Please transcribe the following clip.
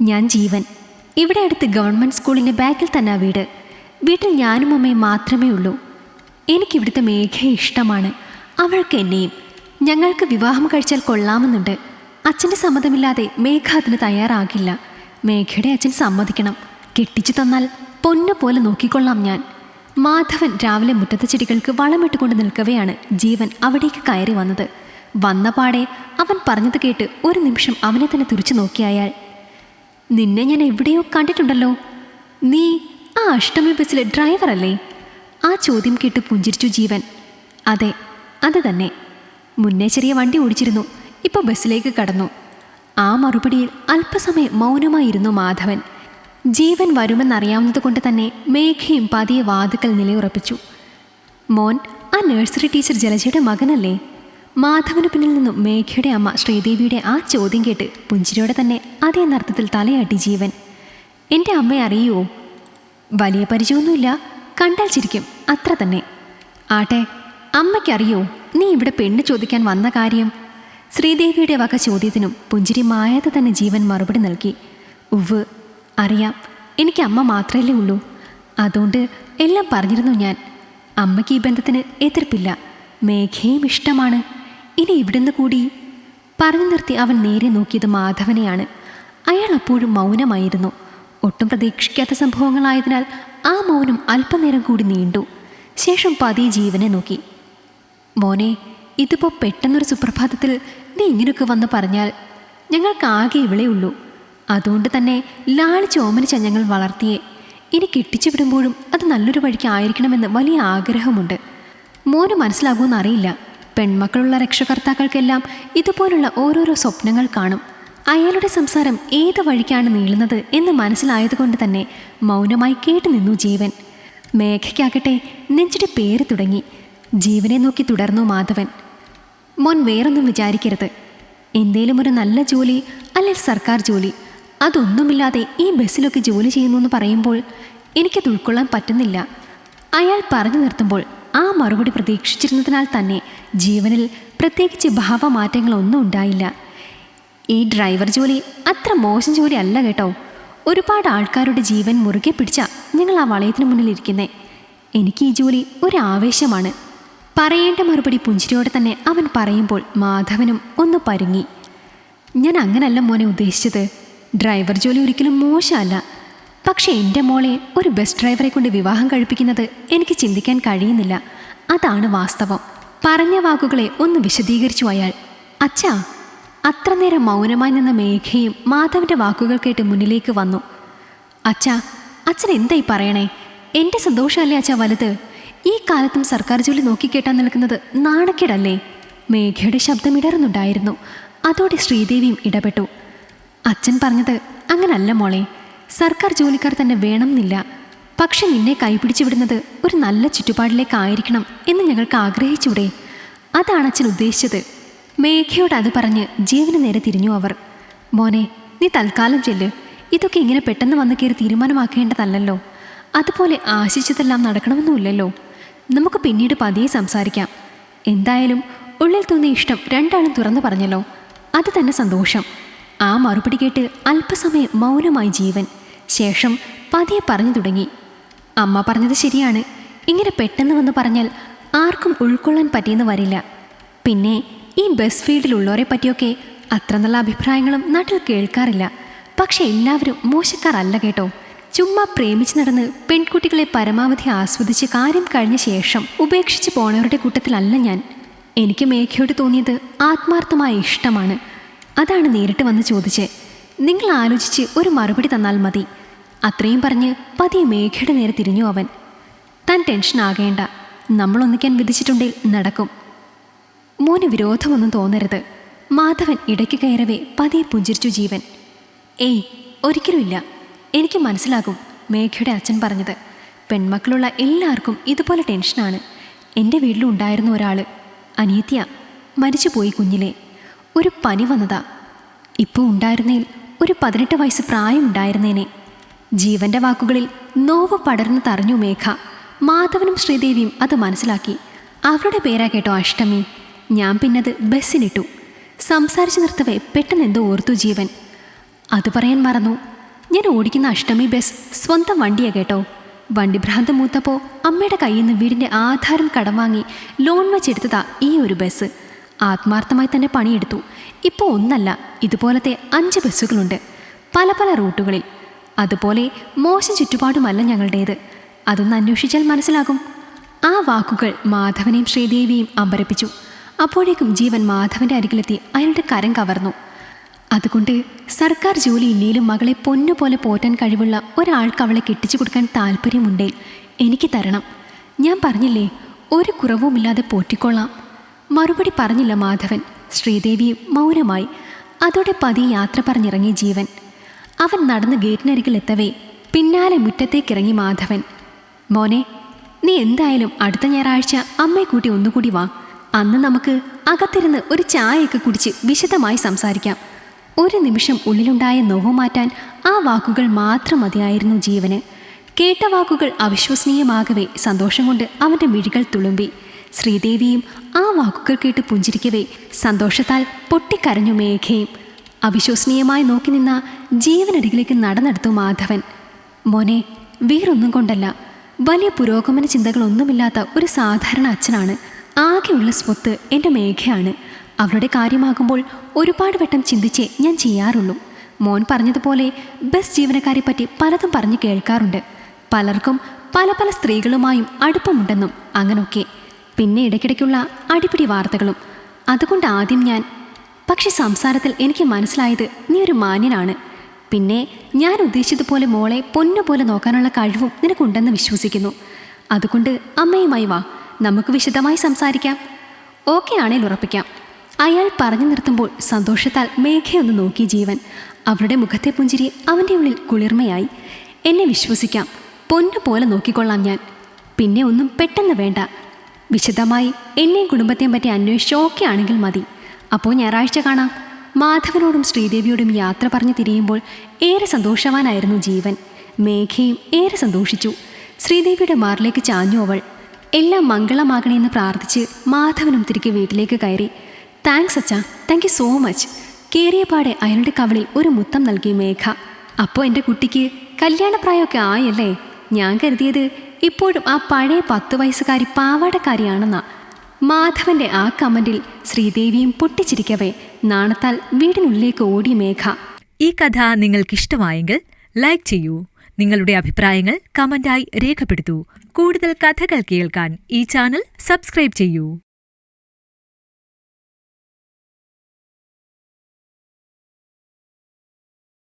ഞാൻ ജീവൻ. ഇവിടെ അടുത്ത് ഗവൺമെന്റ് സ്കൂളിന്റെ ബാക്കിൽ തന്നെ വീട്. വീട്ടിൽ ഞാനും അമ്മയും മാത്രമേ ഉള്ളൂ. എനിക്കിവിടുത്തെ മേഘയെ ഇഷ്ടമാണ്. അവൾക്ക് എന്നെയും. ഞങ്ങൾക്ക് വിവാഹം കഴിച്ചാൽ കൊള്ളാമെന്നുണ്ട്. അച്ഛന്റെ സമ്മതമില്ലാതെ മേഘ അതിന് തയ്യാറാകില്ല. മേഘയുടെ അച്ഛൻ സമ്മതിക്കണം. കെട്ടിച്ചു തന്നാൽ പൊന്നു പോലെ നോക്കിക്കൊള്ളാം ഞാൻ. മാധവൻ രാവിലെ മുറ്റത്തെ ചെടികൾക്ക് വളമിട്ടുകൊണ്ട് നിൽക്കവെയാണ് ജീവൻ അവിടേക്ക് കയറി വന്നത്. വന്ന പാടെ അവൻ പറഞ്ഞത് കേട്ട് ഒരു നിമിഷം അവനെ തന്നെ തുറിച്ചു നോക്കി അയാൾ നിന്നെ ഞാൻ എവിടെയോ കണ്ടിട്ടുണ്ടല്ലോ. നീ ആ അഷ്ടമി ബസ്സിലെ ഡ്രൈവറല്ലേ? ആ ചോദ്യം കേട്ട് പുഞ്ചിരിച്ചു ജീവൻ. അതെ അത് തന്നെ. മുന്നേ ചെറിയ വണ്ടി ഓടിച്ചിരുന്നു. ഇപ്പോൾ ബസ്സിലേക്ക് കടന്നു. ആ മറുപടിയിൽ അല്പസമയം മൗനമായിരുന്നു മാധവൻ. ജീവൻ വരുമെന്നറിയാവുന്നത് കൊണ്ട് തന്നെ മേഘയും പതിയെ വാതുക്കൽ നിലയുറപ്പിച്ചു. മോൻ ആ നഴ്സറി ടീച്ചർ ജലജയുടെ മകനല്ലേ? മാധവന് പിന്നിൽ നിന്നും മേഘയുടെ അമ്മ ശ്രീദേവിയുടെ ആ ചോദ്യം കേട്ട് പുഞ്ചിരിയോടെ തന്നെ അതേ നർത്തത്തിൽ തലയാട്ടി ജീവൻ. എന്റെ അമ്മയെ അറിയുമോ വലിയ പരിചയമൊന്നുമില്ല. കണ്ടാൽ ചിരിക്കും. അത്ര തന്നെ. ആട്ടെ അമ്മയ്ക്കറിയോ? നീ ഇവിടെ പെണ്ണ് ചോദിക്കാൻ വന്ന കാര്യം? ശ്രീദേവിയുടെ വക ചോദ്യത്തിനും പുഞ്ചിരി മായാതെ തന്നെ ജീവൻ മറുപടി നൽകി. ഉവ് അറിയാം. എനിക്ക് അമ്മ മാത്രമല്ലേ ഉള്ളൂ. അതുകൊണ്ട് എല്ലാം പറഞ്ഞിരുന്നു ഞാൻ. അമ്മയ്ക്ക് ഈ ബന്ധത്തിന് എതിർപ്പില്ല. മേഘയും ഇഷ്ടമാണ്. ഇനി ഇവിടുന്ന് കൂടി. പറഞ്ഞു നിർത്തി അവൻ നേരെ നോക്കിയത് മാധവനെയാണ്. അയാൾ അപ്പോഴും മൗനമായിരുന്നു. ഒട്ടും പ്രതീക്ഷിക്കാത്ത സംഭവങ്ങളായതിനാൽ ആ മൗനം അല്പനേരം കൂടി നീണ്ടു. ശേഷം പതിയെ ജീവനെ നോക്കി. മോനെ ഇതിപ്പോൾ പെട്ടെന്നൊരു സുപ്രഭാതത്തിൽ നീ ഇങ്ങനെയൊക്കെ വന്ന് പറഞ്ഞാൽ ഞങ്ങൾക്ക് ആകെ ഇവിളേ ഉള്ളൂ. അതുകൊണ്ട് തന്നെ ലാളിച്ച് ഓമനിച്ച ഞങ്ങൾ വളർത്തിയെ. ഇനി കെട്ടിച്ചു വിടുമ്പോഴും അത് നല്ലൊരു വഴിക്ക് ആയിരിക്കണമെന്ന് വലിയ ആഗ്രഹമുണ്ട്. മോന് മനസ്സിലാകുമെന്ന് അറിയില്ല. പെൺമക്കളുള്ള രക്ഷകർത്താക്കൾക്കെല്ലാം ഇതുപോലുള്ള ഓരോരോ സ്വപ്നങ്ങൾ കാണും. അയാളുടെ സംസാരം ഏത് വഴിക്കാണ് നീളുന്നത് എന്ന് മനസ്സിലായതുകൊണ്ട് തന്നെ മൗനമായി കേട്ടു നിന്നു ജീവൻ. മേഘയ്ക്കാകട്ടെ നെഞ്ചിടെ പേര് തുടങ്ങി. ജീവനെ നോക്കി തുടർന്നു മാധവൻ. മോൻ വേറൊന്നും വിചാരിക്കരുത്. എന്തേലും ഒരു നല്ല ജോലി അല്ലെങ്കിൽ സർക്കാർ ജോലി. അതൊന്നുമില്ലാതെ ഈ ബസ്സിലൊക്കെ ജോലി ചെയ്യുന്നു എന്ന് പറയുമ്പോൾ എനിക്കത് ഉൾക്കൊള്ളാൻ പറ്റുന്നില്ല. അയാൾ പറഞ്ഞു നിർത്തുമ്പോൾ ആ മറുപടി പ്രതീക്ഷിച്ചിരുന്നതിനാൽ തന്നെ ജീവനിൽ പ്രത്യേകിച്ച് ഭാവമാറ്റങ്ങളൊന്നും ഉണ്ടായില്ല. ഈ ഡ്രൈവർ ജോലി അത്ര മോശം ജോലി അല്ല കേട്ടോ. ഒരുപാട് ആൾക്കാരുടെ ജീവൻ മുറുകെ പിടിച്ച ഞങ്ങൾ ആ വളയത്തിന് മുന്നിൽ ഇരിക്കുന്നേ. എനിക്ക് ഈ ജോലി ഒരു ആവേശമാണ് പറയേണ്ട മറുപടി പുഞ്ചിരിയോടെ തന്നെ അവൻ പറയുമ്പോൾ മാധവനും ഒന്ന് പരുങ്ങി. ഞാൻ അങ്ങനല്ല മോനെ ഉദ്ദേശിച്ചത്. ഡ്രൈവർ ജോലി ഒരിക്കലും മോശമല്ല. പക്ഷേ എന്റെ മോളെ ഒരു ബസ് ഡ്രൈവറെ കൊണ്ട് വിവാഹം കഴിപ്പിക്കുന്നത് എനിക്ക് ചിന്തിക്കാൻ കഴിയുന്നില്ല. അതാണ് വാസ്തവം. പറഞ്ഞ വാക്കുകളെ ഒന്ന് വിശദീകരിച്ചു അയാൾ. അച്ഛാ. അത്ര നേരം മൗനമായി നിന്ന മേഘയും മാധവന്റെ വാക്കുകൾ കേട്ട് മുന്നിലേക്ക് വന്നു. അച്ഛാ അച്ഛൻ എന്തായി പറയണേ? എന്റെ സന്തോഷമല്ലേ അച്ഛാ വലുത്? ഈ കാലത്തും സർക്കാർ ജോലി നോക്കിക്കേട്ടാൻ നിൽക്കുന്നത് നാണക്കേടല്ലേ? മേഘയുടെ ശബ്ദം ഇടറുന്നുണ്ടായിരുന്നു. അതോടെ ശ്രീദേവിയും ഇടപെട്ടു. അച്ഛൻ പറഞ്ഞത് അങ്ങനല്ല മോളെ. സർക്കാർ ജോലിക്കാർ തന്നെ വേണമെന്നില്ല. പക്ഷെ നിന്നെ കൈപിടിച്ചു വിടുന്നത് ഒരു നല്ല ചുറ്റുപാടിലേക്കായിരിക്കണം എന്ന് ഞങ്ങൾക്ക് ആഗ്രഹിച്ചൂടെ അതാണ് അച്ഛൻ ഉദ്ദേശിച്ചത്. മേഘയോട് അത് പറഞ്ഞ് ജീവന് നേരെ തിരിഞ്ഞു അവർ. മോനെ നീ തൽക്കാലം ചെല്ല്. ഇതൊക്കെ ഇങ്ങനെ പെട്ടെന്ന് വന്നു കയറി തീരുമാനമാക്കേണ്ടതല്ലല്ലോ. അതുപോലെ ആശിച്ചതെല്ലാം നടക്കണമെന്നുമില്ലല്ലോ. നമുക്ക് പിന്നീട് പതിയെ സംസാരിക്കാം. എന്തായാലും ഉള്ളിൽ തോന്നിയ ഇഷ്ടം രണ്ടാളും തുറന്നു പറഞ്ഞല്ലോ. അത് തന്നെ സന്തോഷം. ആ മറുപടി കേട്ട് അല്പസമയം മൗനമായി ജീവൻ. ശേഷം പതിയെ പറഞ്ഞു തുടങ്ങി. അമ്മ പറഞ്ഞത് ശരിയാണ്. ഇങ്ങനെ പെട്ടെന്ന് വന്ന് പറഞ്ഞാൽ ആർക്കും ഉൾക്കൊള്ളാൻ പറ്റിയെന്ന് വരില്ല. പിന്നെ ഈ ബസ് ഫീൽഡിലുള്ളവരെ പറ്റിയൊക്കെ അത്ര നല്ല അഭിപ്രായങ്ങളും നാട്ടിൽ കേൾക്കാറില്ല. പക്ഷെ എല്ലാവരും മോശക്കാരല്ല കേട്ടോ. ചുമ്മാ പ്രേമിച്ച് നടന്ന് പെൺകുട്ടികളെ പരമാവധി ആസ്വദിച്ച് കാര്യം കഴിഞ്ഞ ശേഷം ഉപേക്ഷിച്ച് പോണവരുടെ കൂട്ടത്തിലല്ല ഞാൻ. എനിക്ക് മേഘയോട് തോന്നിയത് ആത്മാർത്ഥമായ ഇഷ്ടമാണ്. അതാണ് നേരിട്ട് വന്ന് ചോദിച്ച്. നിങ്ങൾ ആലോചിച്ച് ഒരു മറുപടി തന്നാൽ മതി. അത്രയും പറഞ്ഞ് പതിയെ മേഘയുടെ നേരെ തിരിഞ്ഞു അവൻ. താൻ ടെൻഷൻ ആകേണ്ട. നമ്മൾ ഒന്നിക്കാൻ വിധിച്ചിട്ടുണ്ടെങ്കിൽ നടക്കും. മോന് വിരോധമൊന്നും തോന്നരുത്. മാധവൻ ഇടയ്ക്ക് കയറവേ പതിയെ പുഞ്ചിരിച്ചു ജീവൻ. ഏയ് ഒരിക്കലുമില്ല എനിക്ക് മനസ്സിലാകും മേഘയുടെ അച്ഛൻ പറഞ്ഞത്. പെൺമക്കളുള്ള എല്ലാവർക്കും ഇതുപോലെ ടെൻഷനാണ്. എന്റെ വീട്ടിലും ഉണ്ടായിരുന്ന ഒരാൾ അനിയത്തിയ മരിച്ചുപോയി കുഞ്ഞിലെ. ഒരു പനി വന്നതാ. ഇപ്പോൾ ഉണ്ടായിരുന്നേൽ ഒരു പതിനെട്ട് വയസ്സ് പ്രായമുണ്ടായിരുന്നേനെ. ജീവന്റെ വാക്കുകളിൽ നോവ് പടർന്നു തറഞ്ഞു മേഘ. മാധവനും ശ്രീദേവിയും അത് മനസ്സിലാക്കി. അവരുടെ പേരാ കേട്ടോ അഷ്ടമി. ഞാൻ പിന്നത് ബസ്സിനിട്ടു. സംസാരിച്ചു നിർത്തവേ പെട്ടെന്ന് എന്തോ ഓർത്തു ജീവൻ. അത് പറയാൻ മറന്നു. ഞാൻ ഓടിക്കുന്ന അഷ്ടമി ബസ് സ്വന്തം വണ്ടിയാ കേട്ടോ. വണ്ടി ഭ്രാന്ത് മൂത്തപ്പോൾ അമ്മയുടെ കയ്യിൽ നിന്ന് വീടിന്റെ ആധാരം കടം വാങ്ങി ലോൺ വെച്ചെടുത്തതാ ഈ ഒരു ബസ്. ആത്മാർത്ഥമായി തന്നെ പണിയെടുത്തു. ഇപ്പോൾ ഒന്നല്ല ഇതുപോലത്തെ അഞ്ച് ബസ്സുകളുണ്ട്. പല പല റൂട്ടുകളിൽ. അതുപോലെ മോശം ചുറ്റുപാടുമല്ല ഞങ്ങളുടേത്. അതൊന്ന് അന്വേഷിച്ചാൽ മനസ്സിലാകും. ആ വാക്കുകൾ മാധവനെയും ശ്രീദേവിയെയും അമ്പരപ്പിച്ചു. അപ്പോഴേക്കും ജീവൻ മാധവന്റെ അരികിലെത്തി അയാളുടെ കരം കവർന്നു. അതുകൊണ്ട് സർക്കാർ ജോലി ഇല്ലെങ്കിലും മകളെ പൊന്നുപോലെ പോറ്റാൻ കഴിവുള്ള ഒരാൾക്ക് അവളെ കെട്ടിച്ചു കൊടുക്കാൻ താല്പര്യമുണ്ടേ എനിക്ക് തരണം. ഞാൻ പറഞ്ഞില്ലേ ഒരു കുറവുമില്ലാതെ പോറ്റിക്കൊള്ളാം. മറുപടി പറഞ്ഞില്ല മാധവൻ. ശ്രീദേവി മൗനമായി. അതോടെ പതി യാത്ര പറഞ്ഞിറങ്ങിയ ജീവൻ. അവൻ നടന്ന് ഗേറ്റിനരികിൽ എത്തവേ പിന്നാലെ മുറ്റത്തേക്കിറങ്ങി മാധവൻ. മോനെ നീ എന്തായാലും അടുത്ത ഞായറാഴ്ച അമ്മയെ കൂട്ടി ഒന്നുകൂടി വാ. അന്ന് നമുക്ക് അകത്തിരുന്ന് ഒരു ചായയൊക്കെ കുടിച്ച് വിശദമായി സംസാരിക്കാം. ഒരു നിമിഷം ഉള്ളിലുണ്ടായ നോവ് മാറ്റാൻ ആ വാക്കുകൾ മാത്രം മതിയായിരുന്നു ജീവന്. കേട്ട വാക്കുകൾ അവിശ്വസനീയമാകവേ സന്തോഷം കൊണ്ട് അവന്റെ മിഴികൾ തുളുമ്പി. ശ്രീദേവിയും ആ വാക്കുകൾ കേട്ട് പുഞ്ചിരിക്കവേ സന്തോഷത്താൽ പൊട്ടിക്കരഞ്ഞു മേഘയും. അവിശ്വസനീയമായി നോക്കി നിന്ന ജീവനരികിലേക്ക് നടന്നെടുത്തു മാധവൻ. മോനെ വേറൊന്നും കൊണ്ടല്ല. വലിയ പുരോഗമന ചിന്തകളൊന്നുമില്ലാത്ത ഒരു സാധാരണ അച്ഛനാണ്. ആകെയുള്ള സ്വത്ത് എന്റെ മേഘയാണ്. അവരുടെ കാര്യമാകുമ്പോൾ ഒരുപാട് വട്ടം ചിന്തിച്ചേ ഞാൻ ചെയ്യാറുള്ളൂ. മോൻ പറഞ്ഞതുപോലെ ബസ് ജീവനക്കാരെ പറ്റി പലതും പറഞ്ഞു കേൾക്കാറുണ്ട്. പലർക്കും പല പല സ്ത്രീകളുമായും അടുപ്പമുണ്ടെന്നും അങ്ങനൊക്കെ. പിന്നെ ഇടയ്ക്കിടയ്ക്കുള്ള അടിപിടി വാർത്തകളും. അതുകൊണ്ട് ആദ്യം ഞാൻ പക്ഷെ സംസാരത്തിൽ എനിക്ക് മനസ്സിലായത് നീ ഒരു മാന്യനാണ്. പിന്നെ ഞാൻ ഉദ്ദേശിച്ചതുപോലെ മോളെ പൊന്നുപോലെ നോക്കാനുള്ള കഴിവും നിനക്കുണ്ടെന്ന് വിശ്വസിക്കുന്നു. അതുകൊണ്ട് അമ്മയുമായി വാ. നമുക്ക് വിശദമായി സംസാരിക്കാം. ഓക്കെ ആണേൽ ഉറപ്പിക്കാം. അയാൾ പറഞ്ഞു നിർത്തുമ്പോൾ സന്തോഷത്താൽ മേഘയൊന്ന് നോക്കി ജീവൻ. അവരുടെ മുഖത്തെ പുഞ്ചിരി അവന്റെ ഉള്ളിൽ കുളിർമയായി. എന്നെ വിശ്വസിക്കാം. പൊന്നു പോലെ നോക്കിക്കൊള്ളാം ഞാൻ. പിന്നെ ഒന്നും പെട്ടെന്ന് വേണ്ട. വിശദമായി എന്നെയും കുടുംബത്തെയും പറ്റി അന്വേഷിച്ച് ഓക്കെ ആണെങ്കിൽ മതി. അപ്പോൾ ഞായറാഴ്ച കാണാം. മാധവനോടും ശ്രീദേവിയോടും യാത്ര പറഞ്ഞു തിരിയുമ്പോൾ ഏറെ സന്തോഷവാനായിരുന്നു ജീവൻ. മേഘയും ഏറെ സന്തോഷിച്ചു. ശ്രീദേവിയുടെ മാറിലേക്ക് ചാഞ്ഞു അവൾ. എല്ലാം മംഗളമാകണമെന്ന് പ്രാർത്ഥിച്ച് മാധവനും തിരികെ വീട്ടിലേക്ക് കയറി. താങ്ക്സ് അച്ഛാ താങ്ക് യു സോ മച്ച് കേറിയപാടെ അയാളുടെ കവളിൽ ഒരു മുത്തം നൽകി മേഘ. അപ്പോൾ എന്റെ കുട്ടിക്ക് കല്യാണപ്രായമൊക്കെ ആയല്ലേ? ഞാൻ കരുതിയത് ഇപ്പോഴും ആ പഴയ പത്ത് വയസ്സുകാരി പാവാടക്കാരിയാണെന്നാ. മാധവന്റെ ആ കമന്റിൽ ശ്രീദേവിയും പൊട്ടിച്ചിരിക്കവേ. നാണത്താൽ വീടിനുള്ളിലേക്ക് ഓടി മേഘ. ഈ കഥ നിങ്ങൾക്കിഷ്ടമായെങ്കിൽ ലൈക്ക് ചെയ്യൂ. നിങ്ങളുടെ അഭിപ്രായങ്ങൾ കമന്റായി രേഖപ്പെടുത്തൂ. കൂടുതൽ കഥകൾ കേൾക്കാൻ ഈ ചാനൽ സബ്സ്ക്രൈബ് ചെയ്യൂ.